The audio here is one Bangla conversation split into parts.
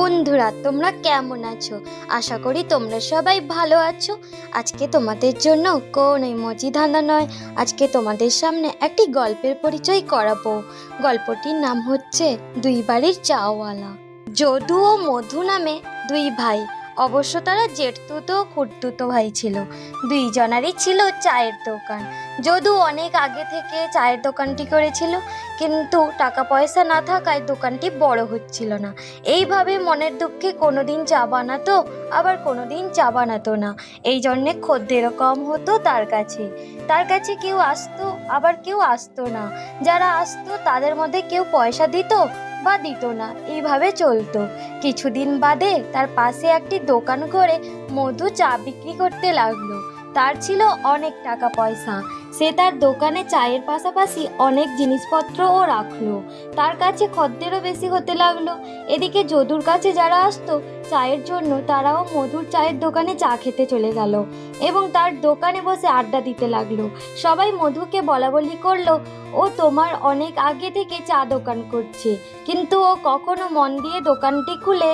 বন্ধুরা, তোমরা কেমন আছো? আশা করি তোমরা সবাই ভালো আছো। আজকে তোমাদের জন্য কোন মজি ধাঁধা নয়। আজকে তোমাদের সামনে একটি গল্পের পরিচয় করাবো। গল্পটির নাম হচ্ছে দুই বাড়ির চাওয়ালা। যদু ও মধু নামে দুই ভাই। অবশ্য তারা জেঠতুতো খুঁড়তুতো ভাই ছিল। দুইজনারই ছিল চায়ের দোকান। যদু অনেক আগে থেকে চায়ের দোকানটি করেছিল, কিন্তু টাকা পয়সা না থাকায় দোকানটি বড় হচ্ছিল না। এইভাবে মনের দুঃখে কোনো দিন চা বানাতো, আবার কোনো দিন চা বানাতো না। এই জন্যে খদ্দেরও কম হতো তার কাছে। তার কাছে কেউ আসতো, আবার কেউ আসতো না। যারা আসতো, তাদের মধ্যে কেউ পয়সা দিত বা দিত না। এইভাবে চলতো। কিছুদিন বাদে তার পাশে একটি দোকান করে মধু চা বিক্রি করতে লাগল। তার ছিল অনেক টাকা পয়সা। সে তার দোকানে চায়ের পাশাপাশি অনেক জিনিসপত্রও রাখল। তার কাছে খদ্দেরও বেশি হতে লাগল। এদিকে যদুর কাছে যারা আসতো চায়ের জন্য তারাও মধুর চায়ের দোকানে চা খেতে চলে গেল এবং তার দোকানে বসে আড্ডা দিতে লাগল। সবাই মধুকে বলা বলি করল, ও তোমার অনেক আগে থেকে চা দোকান করছে, কিন্তু ও কখনো মন দিয়ে দোকানটি খুলে,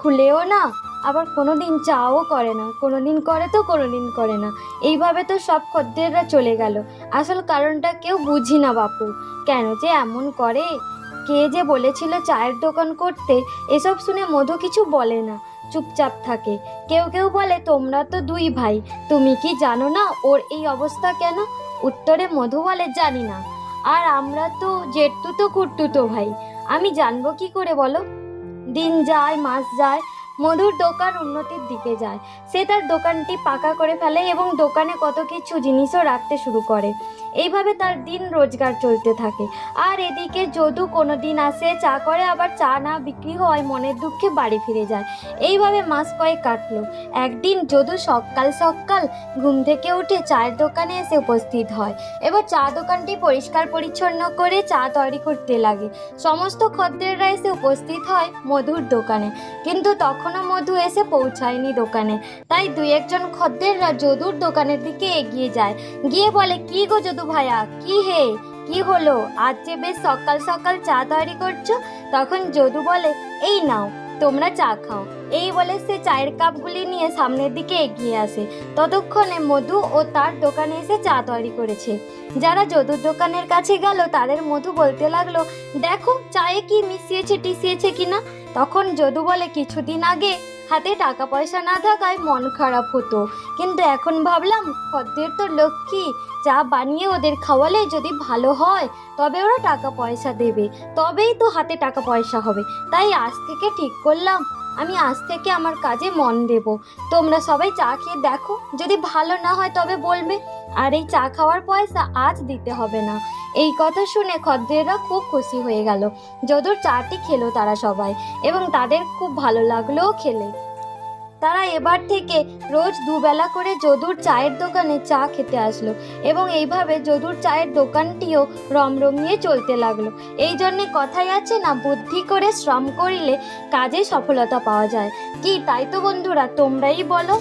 খুলেও না। আবার কোনো দিন চাও করে না কোনো দিন করে তো কোনো দিন করে না। এইভাবে তো সব খদ্দেররা চলে গেল। আসল কারণটা কেউ বুঝি না বাপু। কেন যে এমন করে? কে যে বলেছিল চায়ের দোকান করতে, এসব শুনে মধু কিছু বলে না, চুপচাপ থাকে। কেউ কেউ বলে, তোমরা তো দুই ভাই, তুমি কি জানো না ওর এই অবস্থা কেন? উত্তরে মধু বলে, জানি না। আর আমরা তো জেঠতু তো কুট্টু তো ভাই, আমি জানব কি করে বলো? দিন যায়, মাস যায় মধুর দোকান উন্নতির দিকে যায়। সে তার দোকানটি পাকা করে ফেলে এবং দোকানে কত কিছু জিনিসও রাখতে শুরু করে। এইভাবে তার দিন রোজগার চলতে থাকে। আর এদিকে যদু কোনো দিন আসে, চা করে, আবার চা না বিক্রি হয় মনের দুঃখে বাড়ি ফিরে যায়। এইভাবে মাস কয়েক কাটলো। একদিন যদু সকাল সকাল ঘুম থেকে উঠে চায়ের দোকানে এসে উপস্থিত হয়। এবার চা দোকানটি পরিষ্কার পরিচ্ছন্ন করে চা তৈরি করতে লাগে। সমস্ত খদ্দেররা এসে উপস্থিত হয় মধুর দোকানে। কিন্তু তখনও মধু এসে পৌঁছায়নি দোকানে। তাই দুই একজন খদ্দেররা যদুর দোকানের দিকে এগিয়ে যায়। গিয়ে বলে, কি গো যদু ভাইয়া কি হে? কি হলো? আজ যে বেশ সকাল সকাল চা তৈরি করছ? তখন যদু বলে, এই নাও, তোমরা চা খাও। এই বলে সে চায়ের কাপগুলি নিয়ে সামনের দিকে এগিয়ে আসে। ততক্ষণে মধু ও তার দোকানে এসে চা তৈরি করেছে। যারা যদুর দোকানের কাছে গেল, তাদের মধু বলতে লাগল, দেখো, চায়ে কি মিশিয়েছে টিসিয়েছে কিনা? তখন যদু বলে, কিছুদিন আগে হাতে টাকা পয়সা না থাকায় মন খারাপ হতো। কিন্তু এখন ভাবলাম, খদ্দের তো লক্ষ্মী। চা বানিয়ে ওদের খাওয়ালে যদি ভালো হয়, তবে ওরা টাকা পয়সা দেবে। তবেই তো হাতে টাকা পয়সা হবে। তাই আজ থেকে ঠিক করলাম আমি আজ থেকে আমার কাজে মন দেব। তোমরা সবাই চা খেয়ে দেখো, যদি ভালো না হয় তবে বলবে, আর এই চা খাওয়ার পয়সা আজ দিতে হবে না। এই কথা শুনে খদ্দেররা খুব খুশি হয়ে গেল। যদুর চাটি খেলো তারা সবাই এবং তাদের খুব ভালো লাগলোও খেলে। তারা এবার থেকে রোজ দুবেলা করে যদুর চায়ের দোকানে চা খেতে আসলো এবং এইভাবে যদুর চায়ের দোকানটিও রমরমিয়ে চলতে লাগল। এই জন্যে কথাই আছে না, বুদ্ধি করে শ্রম করিলে কাজে সফলতা পাওয়া যায়। কি তাই তো বন্ধুরা, তোমরাই বলো।